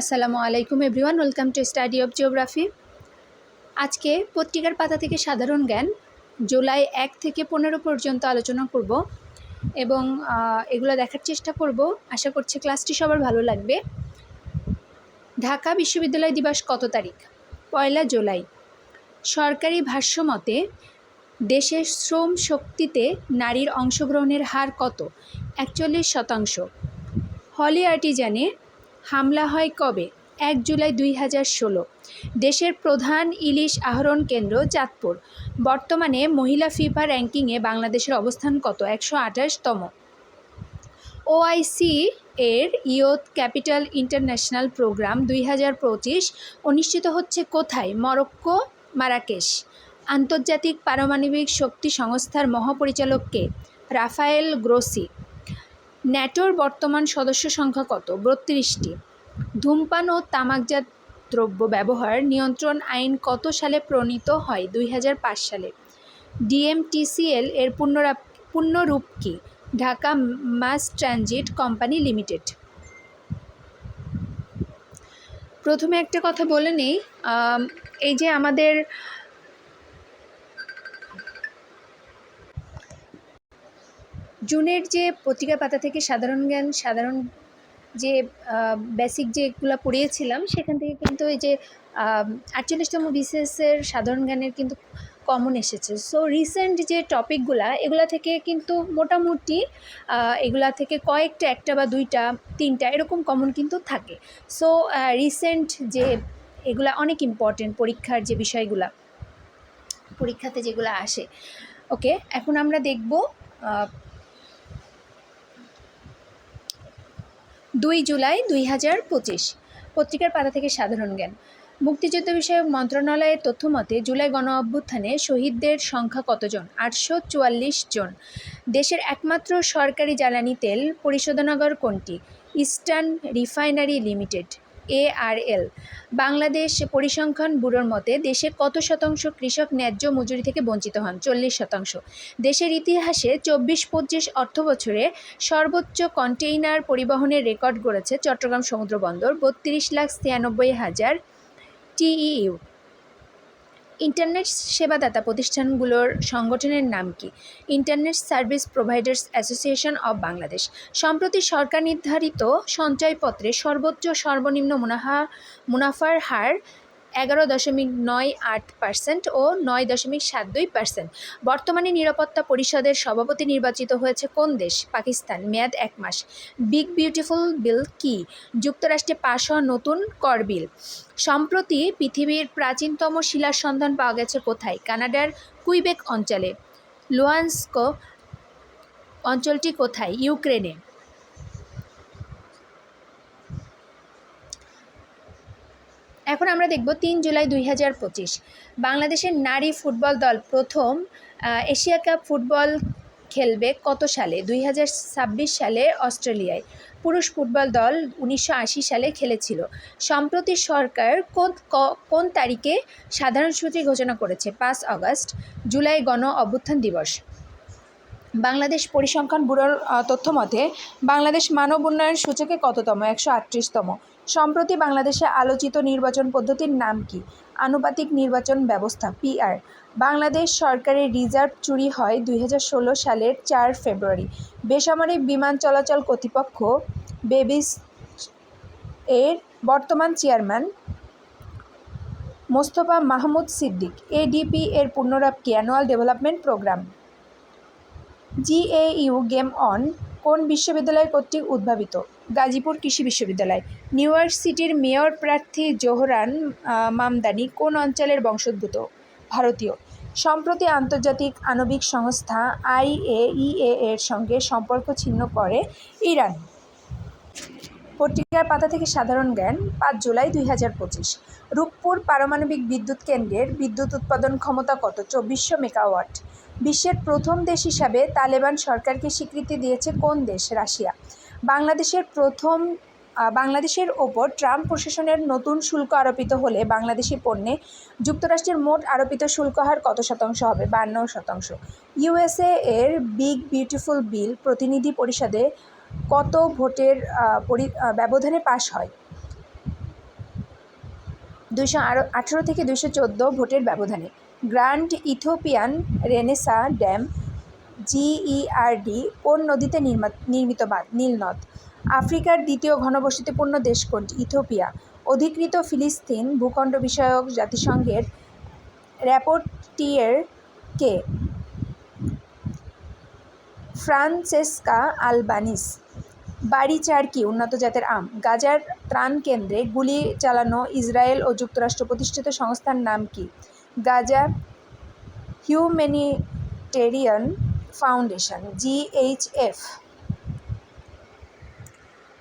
আসসালামু আলাইকুম everyone, welcome to study of geography. আজকে পত্রিকার পাতা থেকে সাধারণ জ্ঞান, জুলাই এক থেকে পনেরো পর্যন্ত আলোচনা করব এবং এগুলো দেখার চেষ্টা করব। আশা করছি ক্লাসটি সবার ভালো লাগবে। ঢাকা বিশ্ববিদ্যালয় দিবস কত তারিখ? পয়লা জুলাই। সরকারি ভাষ্যমতে দেশের শ্রম শক্তিতে নারীর অংশগ্রহণের হার কত? একচল্লিশ শতাংশ। হলি আর্টিজানে হামলা হয় কবে? এক জুলাই দুই হাজার ষোলো। দেশের প্রধান ইলিশ আহরণ কেন্দ্র চাঁদপুর। বর্তমানে মহিলা ফিফা র্যাঙ্কিংয়ে বাংলাদেশের অবস্থান কত? একশো আঠাশতম। ওআইসি এর ইয়ুথ ক্যাপিটাল ইন্টারন্যাশনাল প্রোগ্রাম দুই হাজার পঁচিশ অনুষ্ঠিত হচ্ছে কোথায়? Morocco, Marrakesh. আন্তর্জাতিক পারমাণবিক শক্তি সংস্থার মহাপরিচালককে রাফায়েল গ্রোসি। ন্যাটোর বর্তমান সদস্য সংখ্যা কত? বত্রিশটি। ধূমপান ও তামাকজাত দ্রব্য ব্যবহার নিয়ন্ত্রণ আইন কত সালে প্রণীত হয়? দুই হাজার পাঁচ সালে। ডিএমটিসিএল এর পুনরাপ পুনরূপ কি? Dhaka mass transit company limited. প্রথমে একটা কথা বলে নেই। এই যে আমাদের জুনের যে পত্রিকা পাতা থেকে সাধারণ জ্ঞান, সাধারণ যে বেসিক যেগুলো পড়িয়েছিলাম, সেখান থেকে কিন্তু এই যে আটচল্লিশতম বিসিএসের সাধারণ জ্ঞানের কিন্তু কমন এসেছে। সো রিসেন্ট যে টপিকগুলা এগুলা থেকে কিন্তু মোটামুটি এগুলা থেকে কয়েকটা, একটা বা দুইটা, তিনটা এরকম কমন কিন্তু থাকে। সো রিসেন্ট যে এগুলা অনেক ইম্পর্টেন্ট পরীক্ষার যে বিষয়গুলা, পরীক্ষাতে যেগুলো আসে। ওকে এখন আমরা দেখব দুই জুলাই দুই হাজার পঁচিশ। পত্রিকার পাতা থেকে সাধারণ জ্ঞান। মুক্তিযুদ্ধ বিষয়ক মন্ত্রণালয়ের তথ্য মতে জুলাই গণ অভ্যুত্থানে শহীদদের সংখ্যা কতজন? আটশো চুয়াল্লিশ জন। দেশের একমাত্র সরকারি জ্বালানি তেল পরিশোধনাগর কোনটি? Eastern refinery limited. ERL. Bangladesh পরিসংখ্যান ব্যুরোর মতে, দেশে কত শতাংশ কৃষক ন্যায্য মজুরি থেকে বঞ্চিত হন? চল্লিশ শতাংশ। দেশের ইতিহাসে চব্বিশ পঁচিশ অর্থ বছরে সর্বোচ্চ কন্টেইনার পরিবহনের রেকর্ড গড়েছে চট্টগ্রাম সমুদ্র বন্দর, বত্রিশ লাখ ছিয়ানব্বই হাজার টিইউ। ইন্টারনেট সেবাদাতা প্রতিষ্ঠানগুলোর সংগঠনের নাম কি? Internet service providers association of Bangladesh. সম্প্রতি সরকার নির্ধারিত সঞ্চয়পত্রে সর্বোচ্চ সর্বনিম্ন মুনাফা মুনাফার হার এগারো দশমিক নয় আট পার্সেন্ট ও নয় দশমিক সাত দুই পার্সেন্ট বর্তমানে নিরাপত্তা পরিষদের সভাপতি নির্বাচিত হয়েছে কোন দেশ? পাকিস্তান। মেয়াদ এক মাস। বিগ বিউটিফুল বিল কি? যুক্তরাষ্ট্রে পাশ হওয়া নতুন কর বিল। সম্প্রতি পৃথিবীর প্রাচীনতম শিলার সন্ধান পাওয়া গেছে কোথায়? কানাডার কুইবেক অঞ্চলে। লুয়ান্স্ক অঞ্চলটি কোথায়? ইউক্রেনে এখন আমরা দেখব তিন জুলাই দুই হাজার পঁচিশ। বাংলাদেশের নারী ফুটবল দল প্রথম এশিয়া কাপ ফুটবল খেলবে কত সালে? দুই হাজার ছাব্বিশ সালে অস্ট্রেলিয়ায়। পুরুষ ফুটবল দল উনিশশো আশি সালে খেলেছিল। সম্প্রতি সরকার কোন কোন তারিখে সাধারণ সূচি ঘোষণা করেছে? পাঁচ আগস্ট জুলাই গণ অভ্যুত্থান দিবস। বাংলাদেশ পরিসংখ্যান ব্যুরোর তথ্য মতে বাংলাদেশ মানব উন্নয়ন সূচকে কততম? একশো আটত্রিশতম। সম্প্রতি বাংলাদেশে আলোচিত নির্বাচন পদ্ধতির নাম কি? আনুপাতিক নির্বাচন ব্যবস্থা, পিআর। বাংলাদেশ সরকারের রিজার্ভ চুরি হয় দুই হাজার ষোলো সালের চার ফেব্রুয়ারি। বেসামরিক বিমান চলাচল কর্তৃপক্ষ বেবিস এর বর্তমান চেয়ারম্যান মোস্তফা মাহমুদ সিদ্দিক এডিপি এর পুনরাপ কি annual development programme, GAU game on কোন বিশ্ববিদ্যালয় কর্তৃক উদ্ভাবিত? গাজীপুর কৃষি বিশ্ববিদ্যালয়। নিউ ইয়র্ক সিটির মেয়র প্রার্থী জোহরান মামদানি কোন অঞ্চলের বংশোদ্ভূত? ভারতীয়। সম্প্রতি আন্তর্জাতিক আণবিক সংস্থা আইএইএ এর সঙ্গে সম্পর্ক ছিন্ন করে ইরান। পত্রিকার পাতা থেকে সাধারণ জ্ঞান, পাঁচ জুলাই দুই হাজার পঁচিশ। রূপপুর পারমাণবিক বিদ্যুৎ কেন্দ্রের বিদ্যুৎ উৎপাদন ক্ষমতা কত? চব্বিশশো মেগাওয়াট। বিশ্বের প্রথম দেশ হিসাবে তালেবান সরকারকে স্বীকৃতি দিয়েছে কোন দেশ? রাশিয়া। বাংলাদেশের প্রথম বাংলাদেশের ওপর ট্রাম্প প্রশাসনের নতুন শুল্ক আরোপিত হলে বাংলাদেশি পণ্যে যুক্তরাষ্ট্রের মোট আরোপিত শুল্ক হার কত শতাংশ হবে? বান্ন শতাংশ। ইউএসএ এর বিগ বিউটিফুল বিল প্রতিনিধি পরিষদে কত ভোটের ব্যবধানে পাশ হয়? দুশো আঠারো থেকে দুশো চোদ্দ ভোটের ব্যবধানে। Grand Ethiopian renaissance dam GERD কোন নদীতে নির্মা, নির্মিত বাঁধ নীলনদ আফ্রিকার দ্বিতীয় ঘনবসতিপূর্ণ দেশ কোনটি? ইথোপিয়া অধিকৃত ফিলিস্তিন ভূখণ্ড বিষয়ক জাতিসংঘের র্যাপোর্টিয়ের কে? Francesca Albanese. বাড়ি চার কি? উন্নত জাতের আম। গাজার ত্রাণ কেন্দ্রে গুলি চালানো ইসরায়েল ও যুক্তরাষ্ট্র প্রতিষ্ঠিত সংস্থার নাম কি? গাজা হিউম্যানিটেরিয়ান ফাউন্ডেশন জিএইচএফ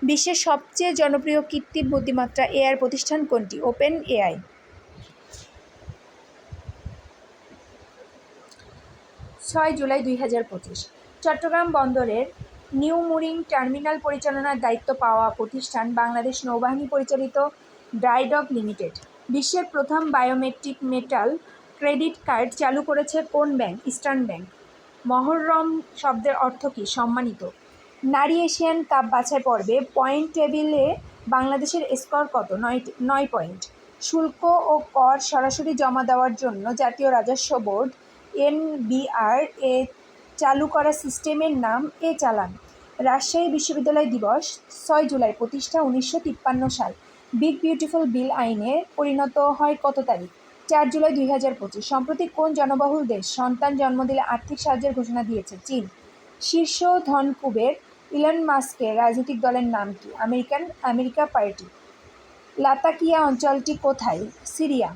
বিশ্বের সবচেয়ে জনপ্রিয় কৃত্রিম বুদ্ধিমত্তা এআই প্রতিষ্ঠান কোনটি? ওপেন এআই ছয় জুলাই দুই হাজার পঁচিশ। চট্টগ্রাম বন্দরের নিউ মুরিং টার্মিনাল পরিচালনার দায়িত্ব পাওয়া প্রতিষ্ঠান বাংলাদেশ নৌবাহিনী পরিচালিত ড্রাইডক লিমিটেড। বিশ্বের প্রথম বায়োমেট্রিক মেটাল ক্রেডিট কার্ড চালু করেছে কোন ব্যাংক? Eastern bank. মহররম শব্দের অর্থ কী? সম্মানিত। নারী এশিয়ান কাপ বাছাই পর্বে পয়েন্ট টেবিলে বাংলাদেশের স্কোর কত? নয় নয় পয়েন্ট। শুল্ক ও কর সরাসরি জমা দেওয়ার জন্য জাতীয় রাজস্ব বোর্ড এনবিআর এ চালু করা সিস্টেমের নাম এ চালান। রাজশাহী বিশ্ববিদ্যালয় দিবস, ছয় জুলাই, প্রতিষ্ঠা উনিশশো তিপ্পান্ন সাল। বিগ বিউটিফুল বিল আইনে পরিণত হয় কত তারিখ? চার জুলাই দুই হাজার পঁচিশ। সম্প্রতি কোন জনবহুল দেশ সন্তান জন্ম দিলে আর্থিক সাহায্যের ঘোষণা দিয়েছে? চীন। শীর্ষ ধনকুবের ইলন মাস্কের রাজনৈতিক দলের নাম কি? American, America party. লাতাকিয়া অঞ্চলটি কোথায়? সিরিয়া।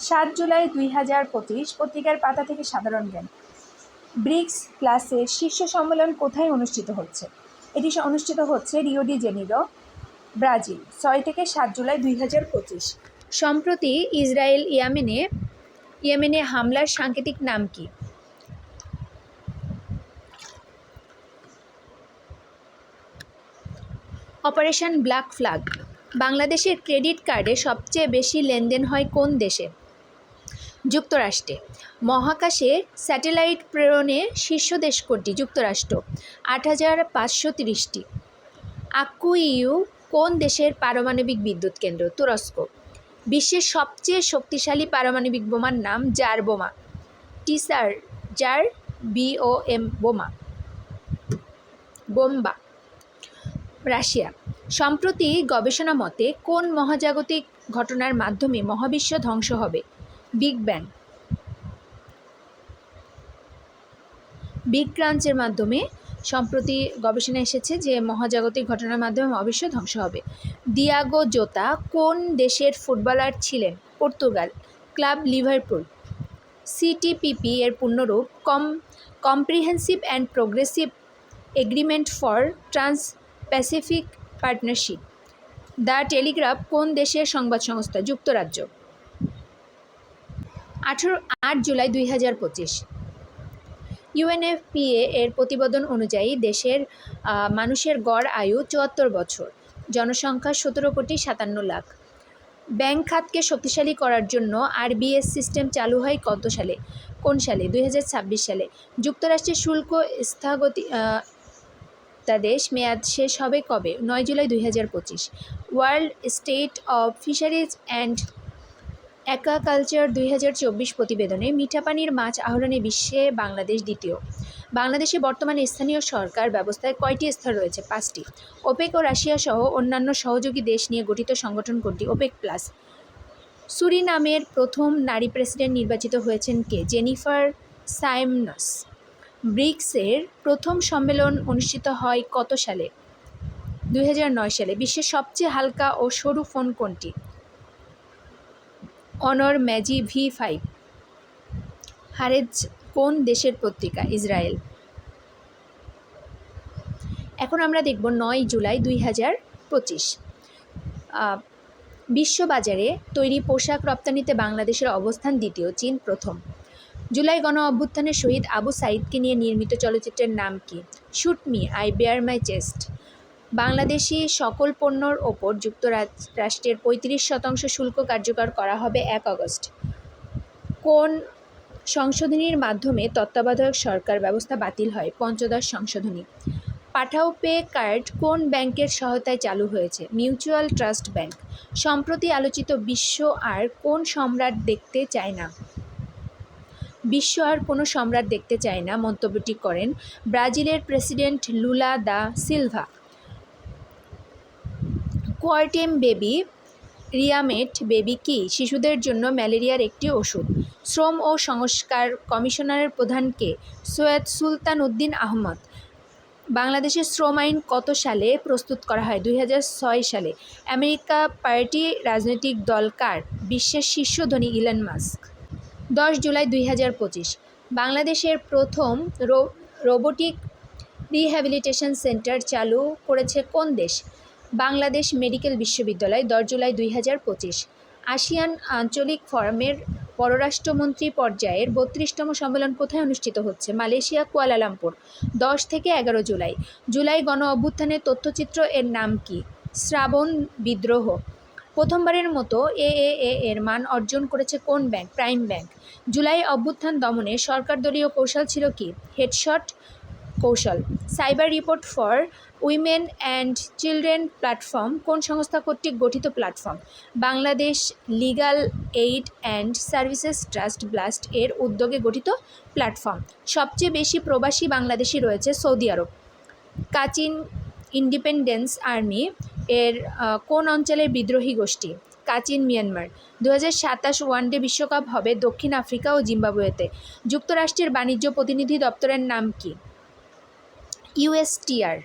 সাত জুলাই দুই হাজার পঁচিশ, পত্রিকার পাতা থেকে সাধারণ জ্ঞান। ব্রিক্স প্লাসের শীর্ষ সম্মেলন কোথায় অনুষ্ঠিত হচ্ছে? এটি অনুষ্ঠিত হচ্ছে রিও ডি জেনিরো ব্রাজিল, ছয় থেকে সাত জুলাই দুই হাজার পঁচিশ। সম্প্রতি ইসরায়েল ইয়েমেনে ইয়েমেনে হামলার সাংকেতিক নাম কি? অপারেশন ব্ল্যাক ফ্ল্যাগ, বাংলাদেশের ক্রেডিট কার্ডে সবচেয়ে বেশি লেনদেন হয় কোন দেশে? যুক্তরাষ্ট্রে, মহাকাশে স্যাটেলাইট প্রেরণে শীর্ষ দেশ কোনটি? যুক্তরাষ্ট্র, আট হাজার পাঁচশো তিরিশটি। আকুইউ কোন দেশের পারমাণবিক বিদ্যুৎ কেন্দ্র? তুরস্ক। বিশ্বের সবচেয়ে শক্তিশালী পারমাণবিক বোমার নাম জার বোমা। Tsar, Tsar BOM Bomba. Bomba. Russia. সম্প্রতি গবেষণা মতে কোন মহাজাগতিক ঘটনার মাধ্যমে মহাবিশ্ব ধ্বংস হবে? Big bang. বিগ ক্রাঞ্চের মাধ্যমে সম্প্রতি গবেষণা এসেছে যে মহাজাগতিক ঘটনার মাধ্যমে মহাবিশ্ব ধ্বংস হবে। দিয়াগো জোতা কোন দেশের ফুটবলার ছিলেন? পর্তুগাল, ক্লাব লিভারপুল, সিটিপিপি এর পূর্ণরূপ, কম comprehensive and progressive agreement for trans Pacific partnership the Telegraph কোন দেশের সংবাদ সংস্থা? যুক্তরাজ্য। আঠেরো, আট জুলাই দুই হাজার পঁচিশ। ইউএনএফপিএ এর প্রতিবেদন অনুযায়ী দেশের মানুষের গড় আয়ু চুয়াত্তর বছর, জনসংখ্যা সতেরো কোটি সাতান্ন লাখ। ব্যাংক খাতকে শক্তিশালী করার জন্য আরবিএস সিস্টেম চালু হয় কত সালে? কোন সালে? দুই হাজার ছাব্বিশ সালে। যুক্তরাষ্ট্রের শুল্ক স্থগতি দেশ মেয়াদ শেষ হবে কবে? নয় জুলাই দুই হাজার পঁচিশ। World state of fisheries and aquaculture দুই হাজার চব্বিশ প্রতিবেদনে মিঠা পানির মাছ আহরণে বিশ্বে, বাংলাদেশ দ্বিতীয়। বাংলাদেশে বর্তমানে স্থানীয় সরকার ব্যবস্থায় কয়টি স্তর রয়েছে? পাঁচটি। ওপেক ও রাশিয়া সহ অন্যান্য সহযোগী দেশ নিয়ে গঠিত সংগঠন কোনটি? Opaque plus. সুরিনামের প্রথম নারী প্রেসিডেন্ট নির্বাচিত হয়েছেন কে? Jennifer Simon's. ব্রিক্সের প্রথম সম্মেলন অনুষ্ঠিত হয় কত সালে? দুই হাজার নয় সালে। বিশ্বের সবচেয়ে হালকা ও সরু ফোন কোনটি? অনর ম্যাজি ভি ফাইভ। হারেজ কোন দেশের পত্রিকা? ইসরায়েল। এখন আমরা দেখব নয় জুলাই দুই হাজার পঁচিশ বিশ্ববাজারে তৈরি পোশাক রপ্তানিতে বাংলাদেশের অবস্থান দ্বিতীয়, চীন প্রথম। জুলাই গণ অভ্যুত্থানের শহীদ আবু সাইদকে নিয়ে নির্মিত চলচ্চিত্রের নাম কি? Shoot me, I bare my chest. Bangladeshi সকল পণ্যর ওপর যুক্তরাষ্ট্রের পঁয়ত্রিশ শতাংশ শুল্ক কার্যকর করা হবে এক অগস্ট। কোন সংশোধনীর মাধ্যমে তত্ত্বাবধায়ক সরকার ব্যবস্থা বাতিল হয়? পঞ্চদশ সংশোধনী। পাঠাও পে কার্ড কোন ব্যাংকের সহায়তায় চালু হয়েছে? Mutual trust bank. সম্প্রতি আলোচিত বিশ্ব আর কোন সম্রাট দেখতে চায় না? বিশ্ব আর কোনো সম্রাট দেখতে চায় না, মন্তব্যটি করেন ব্রাজিলের প্রেসিডেন্ট লুলা দা সিলভা। কোয়ার্টেম বেবি রিয়ামেট বেবি কি? শিশুদের জন্য ম্যালেরিয়ার একটি ওষুধ। শ্রম ও সংস্কার কমিশনারের প্রধানকে সৈয়দ সুলতান উদ্দিন আহমদ। বাংলাদেশের শ্রম আইন কত সালে প্রস্তুত করা হয়? দুই হাজার ছয় সালে। আমেরিকা পার্টি রাজনৈতিক দল কার? বিশ্বের শীর্ষ ধনী ইলন মাস্ক। দশ জুলাই দুই হাজার পঁচিশ। বাংলাদেশের প্রথম রোবোটিক রিহ্যাবিলিটেশন সেন্টার চালু করেছে কোন দেশ? বাংলাদেশ মেডিকেল বিশ্ববিদ্যালয় দশ জুলাই দুই হাজার পঁচিশ। আসিয়ান আঞ্চলিক ফোরামের পররাষ্ট্রমন্ত্রী পর্যায়ের বত্রিশতম সম্মেলন কোথায় অনুষ্ঠিত হচ্ছে? Malaysia, Kuala Lumpur. দশ থেকে এগারো জুলাই। জুলাই গণ অভ্যুত্থানের তথ্যচিত্র এর নাম কি? শ্রাবণ বিদ্রোহ। প্রথমবারের মতো এএএ এর মান অর্জন করেছে কোন ব্যাংক? Prime bank. জুলাই অভ্যুত্থান দমনে সরকার দলীয় কৌশল ছিল কি? হেডশট কৌশল। Cyber report for women and children platform, কোন সংস্থা কর্তৃক গঠিত platform? Bangladesh legal aid and services trust BLAST এর উদ্যোগে গঠিত প্ল্যাটফর্ম। সবচেয়ে বেশি প্রবাসী বাংলাদেশি রয়েছে সৌদি আরব। কাচিন ইন্ডিপেন্ডেন্স আর্মি এর কোন অঞ্চলের বিদ্রোহী গোষ্ঠী? Kachin, Myanmar. দু হাজার সাতাশ ওয়ানডে বিশ্বকাপ হবে দক্ষিণ আফ্রিকা ও জিম্বাবুয়েতে। যুক্তরাষ্ট্রের বাণিজ্য প্রতিনিধি দপ্তরের নাম কি? ইউএসটিআর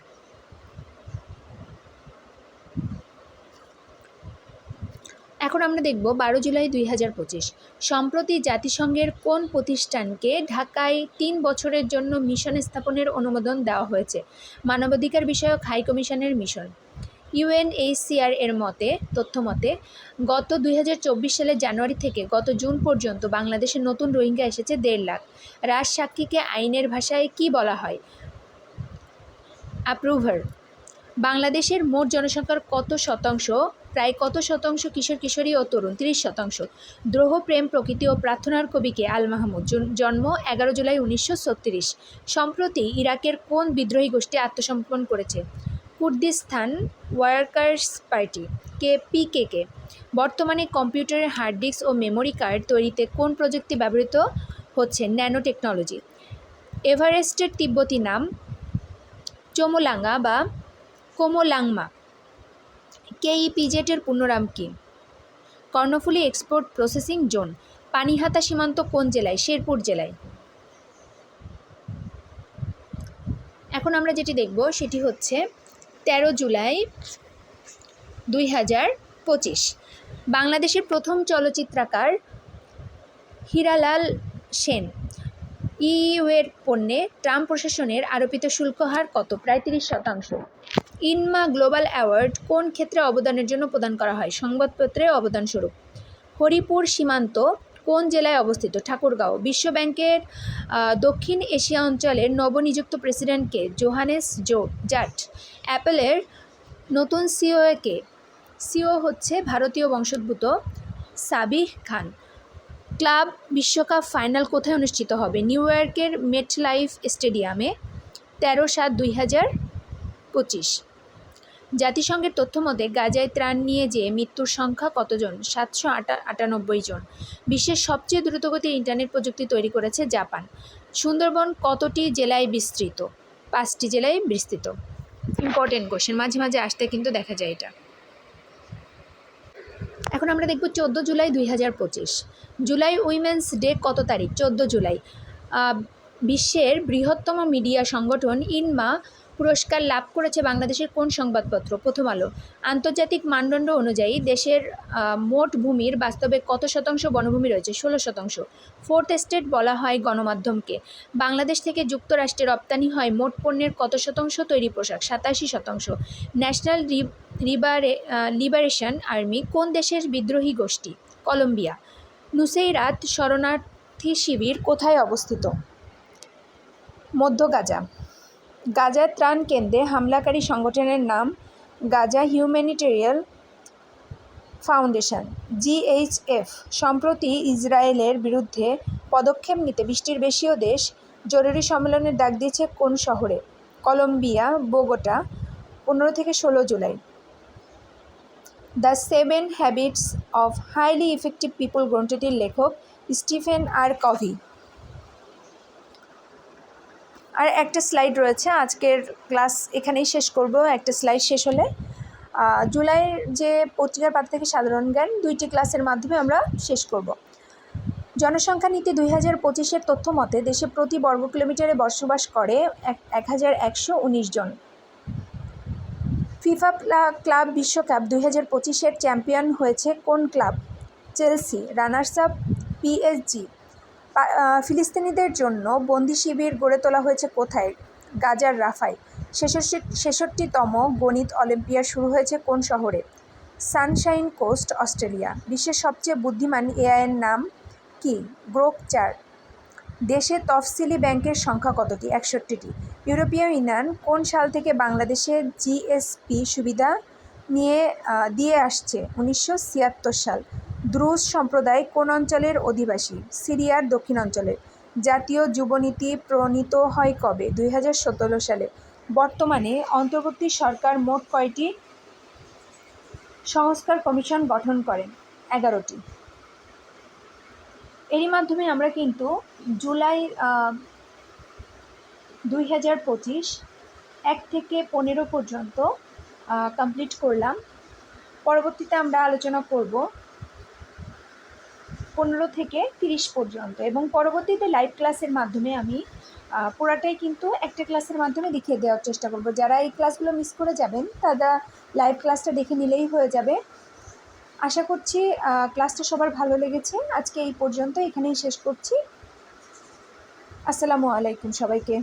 এখন আমরা দেখব বারো জুলাই দুই হাজার পঁচিশ। সম্প্রতি জাতিসংঘের কোন প্রতিষ্ঠানকে ঢাকায় তিন বছরের জন্য মিশন স্থাপনের অনুমোদন দেওয়া হয়েছে? মানবাধিকার বিষয়ক হাই কমিশনের মিশন। ইউএনএইচসিআর এর মতে, তথ্য মতে, গত দুই হাজার চব্বিশ সালের জানুয়ারি থেকে গত জুন পর্যন্ত বাংলাদেশে নতুন রোহিঙ্গা এসেছে দেড় লাখ। রাজ সাক্ষীকে আইনের ভাষায় কি বলা হয়? অ্যাপ্রুভার বাংলাদেশের মোট জনসংখ্যার কত শতাংশ? প্রায় কত শতাংশ কিশোর, কিশোরী ও তরুণ? তিরিশ শতাংশ। দ্রোহ, প্রেম, প্রকৃতি ও প্রার্থনার কবিকে আল মাহমুদ। জন- জন্ম এগারো জুলাই উনিশশো ছত্রিশ। সম্প্রতি ইরাকের কোন বিদ্রোহী গোষ্ঠী আত্মসমর্পণ করেছে? Kurdistan workers party. কে পিকেকে বর্তমানে কম্পিউটারের হার্ড ডিস্ক ও মেমোরি কার্ড তৈরিতে কোন প্রযুক্তি ব্যবহৃত হচ্ছে? ন্যানো টেকনোলজি এভারেস্টের তিব্বতী নাম চোমোলাঙ্গা বা কোমোলাংমা, কেইপিজেটের পূর্ণনাম কি? Karnaphuli export processing zone, Panihata সীমান্ত কোন জেলায়? শেরপুর জেলায়। এখন আমরা যেটি দেখব সেটি হচ্ছে তেরো জুলাই দুই হাজার পঁচিশ। বাংলাদেশের প্রথম চলচ্চিত্রকার হীরালাল সেন ইইউয়ের পণ্যে ট্রাম্প প্রশাসনের আরোপিত শুল্ক হার কত? প্রায় তিরিশ শতাংশ। ইনমা গ্লোবাল অ্যাওয়ার্ড কোন ক্ষেত্রে অবদানের জন্য প্রদান করা হয়? সংবাদপত্রে অবদানস্বরূপ হরিপুর সীমান্ত কোন জেলায় অবস্থিত? ঠাকুরগাঁও। বিশ্ব ব্যাংকের দক্ষিণ এশিয়া অঞ্চলের নবনিযুক্ত প্রেসিডেন্টকে জোহানেস জো জাট। অ্যাপেলের নতুন সিওকে সিও হচ্ছে ভারতীয় বংশোদ্ভূত সাবিহ খান। ক্লাব বিশ্বকাপ ফাইনাল কোথায় অনুষ্ঠিত হবে? নিউ ইয়র্কের মেটলাইফ স্টেডিয়ামে তেরো সাত দুই হাজার পঁচিশ। জাতিসংঘের তথ্য মতে, গাজায় ত্রাণ নিয়ে যে মৃত্যুর সংখ্যা কতজন? সাতশো আটা, আটানব্বই জন। বিশ্বের সবচেয়ে দ্রুতগতির ইন্টারনেট প্রযুক্তি তৈরি করেছে জাপান। সুন্দরবন কতটি জেলায় বিস্তৃত? পাঁচটি জেলায় বিস্তৃত। Important question. মাঝে মাঝে আসতে কিন্তু দেখা যায় এটা। এখন আমরা দেখব চোদ্দ জুলাই দুই হাজার পঁচিশ। জুলাই উইমেন্স ডে কত তারিখ? চোদ্দ জুলাই। বিশ্বের বৃহত্তম মিডিয়া সংগঠন, ইনমা পুরস্কার লাভ করেছে বাংলাদেশের কোন সংবাদপত্র? প্রথম আলো। আন্তর্জাতিক মানদণ্ড অনুযায়ী দেশের মোট ভূমির বাস্তবে কত শতাংশ বনভূমি রয়েছে? ষোলো শতাংশ। ফোর্থ স্টেট বলা হয় গণমাধ্যমকে। বাংলাদেশ থেকে যুক্তরাষ্ট্রে রপ্তানি হয় মোট পণ্যের কত শতাংশ তৈরি পোশাক? সাতাশি শতাংশ। ন্যাশনাল রিবারে লিবারেশন আর্মি কোন দেশের বিদ্রোহী গোষ্ঠী? কলম্বিয়া। নুসেইরাত শরণার্থী শিবির কোথায় অবস্থিত? মধ্য গাজা। গাজা ত্রাণ কেন্দ্রে হামলাকারী সংগঠনের নাম গাজা হিউম্যানিটেরিয়াল ফাউন্ডেশন, জিএইচএফ। সম্প্রতি ইসরায়েলের বিরুদ্ধে পদক্ষেপ নিতে বৃষ্টির বেশিও দেশ জরুরি সম্মেলনের ডাক দিয়েছে কোন শহরে? কলম্বিয়া, বোগোটা, পনেরো থেকে ষোলো July. The seven habits of highly effective people গ্রন্থটির লেখক স্টিফেন আর কভি। আর একটা স্লাইড রয়েছে, আজকের ক্লাস এখানেই শেষ করব, একটা স্লাইড শেষ হলে। জুলাইয়ের যে পত্রিকার পাতা থেকে সাধারণ জ্ঞান, দুইটি ক্লাসের মাধ্যমে আমরা শেষ করব। জনসংখ্যা নীতি দুই হাজার পঁচিশের তথ্য মতে, দেশে প্রতি বর্গ কিলোমিটারে বসবাস করে এক হাজার একশো উনিশ জন। ফিফা ক্লাব বিশ্বকাপ দুই হাজার পঁচিশের চ্যাম্পিয়ন হয়েছে কোন club? Chelsea, runners up PSG ফিলিস্তিনিদের জন্য বন্দি শিবির গড়ে তোলা হয়েছে কোথায়? গাজার রাফায়। ছেষট্টি, ছেষট্টিতম গণিত অলিম্পিয়াড শুরু হয়েছে কোন শহরে? Sunshine Coast, Australia. বিশ্বের সবচেয়ে বুদ্ধিমান এআইয়ের নাম কি? গ্রোক চার। দেশে তফসিলি ব্যাংকের সংখ্যা কতটি? একষট্টিটি। ইউরোপীয় ইউনিয়ন কোন সাল থেকে বাংলাদেশে জিএসপি সুবিধা নিয়ে দিয়ে আসছে? উনিশশো ছিয়াত্তর সাল। দ্রুজ সম্প্রদায় কোন অঞ্চলের অধিবাসী? সিরিয়ার দক্ষিণ অঞ্চলের। জাতীয় যুবনীতি প্রণীত হয় কবে? দুই হাজার সতেরো সালে। বর্তমানে অন্তর্বর্তী সরকার মোট কয়টি সংস্কার কমিশন গঠন করেন? এগারোটি। এরই মাধ্যমে আমরা কিন্তু জুলাই দুই হাজার পঁচিশ এক থেকে পনেরো পর্যন্ত কমপ্লিট করলাম। পরবর্তীতে আমরা আলোচনা করব পনেরো থেকে তিরিশ পর্যন্ত এবং পরবর্তীতে লাইভ ক্লাসের মাধ্যমে আমি পুরাটাই কিন্তু একটা ক্লাসের মাধ্যমে দেখিয়ে দেওয়ার চেষ্টা করব। যারা এই ক্লাসগুলো মিস করে যাবেন, তারা লাইভ ক্লাসটা দেখে নিলেই হয়ে যাবে। আশা করছি ক্লাসটা সবার ভালো লেগেছে। আজকে এই পর্যন্ত এখানেই শেষ করছি। আসসালামু আলাইকুম সবাইকে।